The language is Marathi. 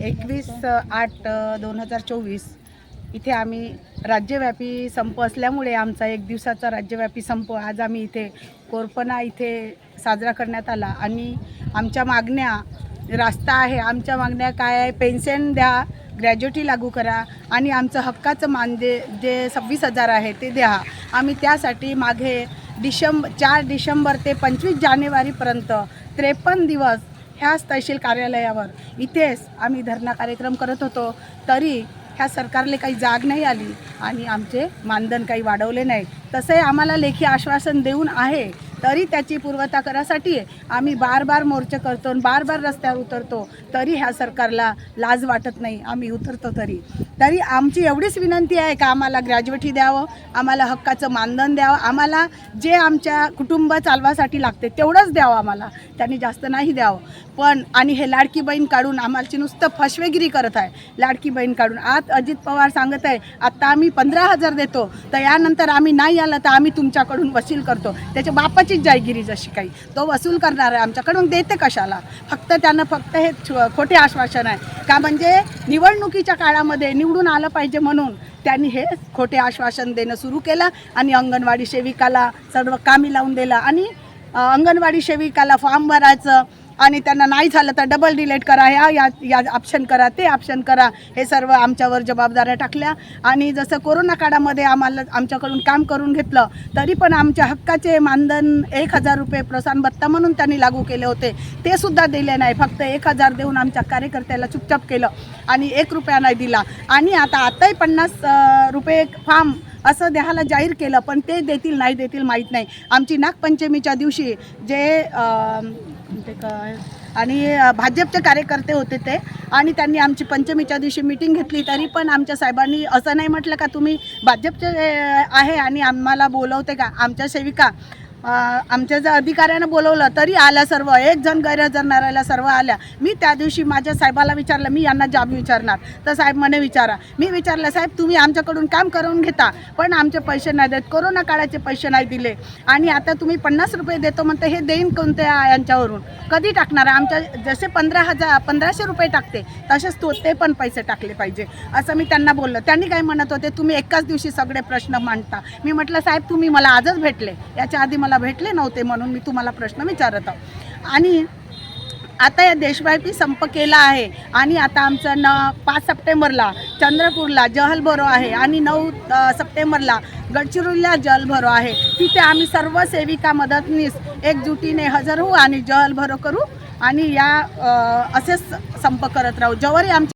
एकवीस आठ दोन हजार चोवीस. इथे आम्ही राज्यव्यापी संप असल्यामुळे आमचा एक दिवसाचा राज्यव्यापी संप आज आम्ही इथे कोरपणा इथे साजरा करण्यात आला. आणि आमच्या मागण्या रास्ता आहे. आमच्या मागण्या काय आहे? पेन्शन द्या ग्रॅज्युटी लागू करा आणि आमचं हक्काचं मान जे जे सव्वीस हजार आहे ते द्या. आम्ही त्यासाठी मागे डिशंब चार डिसेंबर ते पंचवीस जानेवारीपर्यंत त्रेपन्न दिवस ह्याच तहसील कार्यालयावर इथेच आम्ही धरणा कार्यक्रम करत होतो. तरी ह्या सरकारले काही जाग नाही आली आणि आमचे मानधन काही वाढवले नाही. तसंही आम्हाला लेखी आश्वासन देऊन आहे तरी त्याची पूर्वता करासाठी आम्ही बार बार मोर्चे करतो आणि बार बार रस्त्यावर उतरतो तरी ह्या सरकारला लाज वाटत नाही. आम्ही उतरतो तरी. तरी आमची एवढीच विनंती आहे का आम्हाला ग्रॅज्युएटी द्यावं आम्हाला हक्काचं मानधन द्यावं आम्हाला जे आमच्या कुटुंब चालवासाठी लागते तेवढंच द्यावं आम्हाला. त्यांनी जास्त नाही द्यावं. पण आणि हे लाडकी बहीण काढून आम्हाची नुसतं फसवेगिरी करत आहे. लाडकी बहीण काढून. आज अजित पवार सांगत आहे आत्ता आम्ही पंधरा हजार देतो तर यानंतर आम्ही नाही आलं तर आम्ही तुमच्याकडून वसूल करतो. त्याच्या बापाचीच जायगिरी जशी काही. तो वसूल करणार आहे. आमच्याकडून देते कशाला? फक्त त्यानं फक्त हे खोटे आश्वासन आहे. का म्हणजे निवडणुकीच्या काळामध्ये निवडून आलं पाहिजे म्हणून त्यांनी हे खोटे आश्वासन देणं सुरू केलं आणि अंगणवाडी सेविकाला सर्व कामी लावून दिलं. आणि अंगणवाडी सेविकाला फॉर्म भरायचं आणि त्यांना नाही झालं तर डबल डिलेट करा ह्या या या ऑप्शन करा ते ऑप्शन करा. हे सर्व आमच्यावर जबाबदाऱ्या टाकल्या. आणि जसं कोरोना काळामध्ये आम्हाला आमच्याकडून काम करून घेतलं तरी पण आमच्या हक्काचे मानधन एक हजार रुपये प्रोत्साहन भत्ता म्हणून त्यांनी लागू केले होते. ते सुद्धा दिले नाही. फक्त एक हजार देऊन आमच्या कार्यकर्त्याला चुपचाप केलं आणि एक रुपया नाही दिला. आणि आता आताही पन्नास रुपये फार्म असं द्यायला जाहीर केलं पण ते देतील नाही देतील माहीत नाही. आमची नागपंचमीच्या दिवशी जे ते काय? आणि भाजपचे कार्यकर्ते होते ते. आणि त्यांनी आमची पंचमीच्या दिवशी मीटिंग घेतली. तरी पण आमच्या साहेबांनी असं नाही म्हटलं का तुम्ही भाजपचे आहे आणि आम्हाला बोलवते का? आमच्या सेविका. आमच्या जर अधिकाऱ्यानं बोलवलं तरी आल्या सर्व. एक जण गैरहजर न सर्व आल्या. मी त्या दिवशी माझ्या साहेबाला विचारलं मी यांना जॉब विचारणार. तर साहेब म्हणे विचारा. मी विचारलं साहेब तुम्ही आमच्याकडून काम करून घेता पण आमचे पैसे नाही देत. कोरोना काळाचे पैसे नाही दिले. आणि आता तुम्ही पन्नास रुपये देतो म्हणते हे देईन कोणत्या यांच्यावरून? कधी टाकणार? आमच्या जसे पंधरा हजार पंधराशे रुपये टाकते तसेच तो ते पण पैसे टाकले पाहिजे. असं मी त्यांना बोललं. त्यांनी काय म्हणत होते तुम्ही एकाच दिवशी सगळे प्रश्न मांडता. मी म्हटलं साहेब तुम्ही मला आजच भेटले. याच्या आधी मला भेटले नव्हते म्हणून मी तुम्हाला प्रश्न विचारत आहोत आणि आता या देशव्यापी संप केला आहे आणि आता आमचं न पाच सप्टेंबरला चंद्रपूरला जहल भरो आहे आणि नऊ सप्टेंबरला गडचिरोलीला जल भरो आहे. तिथे आम्ही सर्व सेविका मदतनीस एकजुटीने हजर होऊ आणि जल भरो करू आणि या असेच संप करत राहू. जवळही आमच्या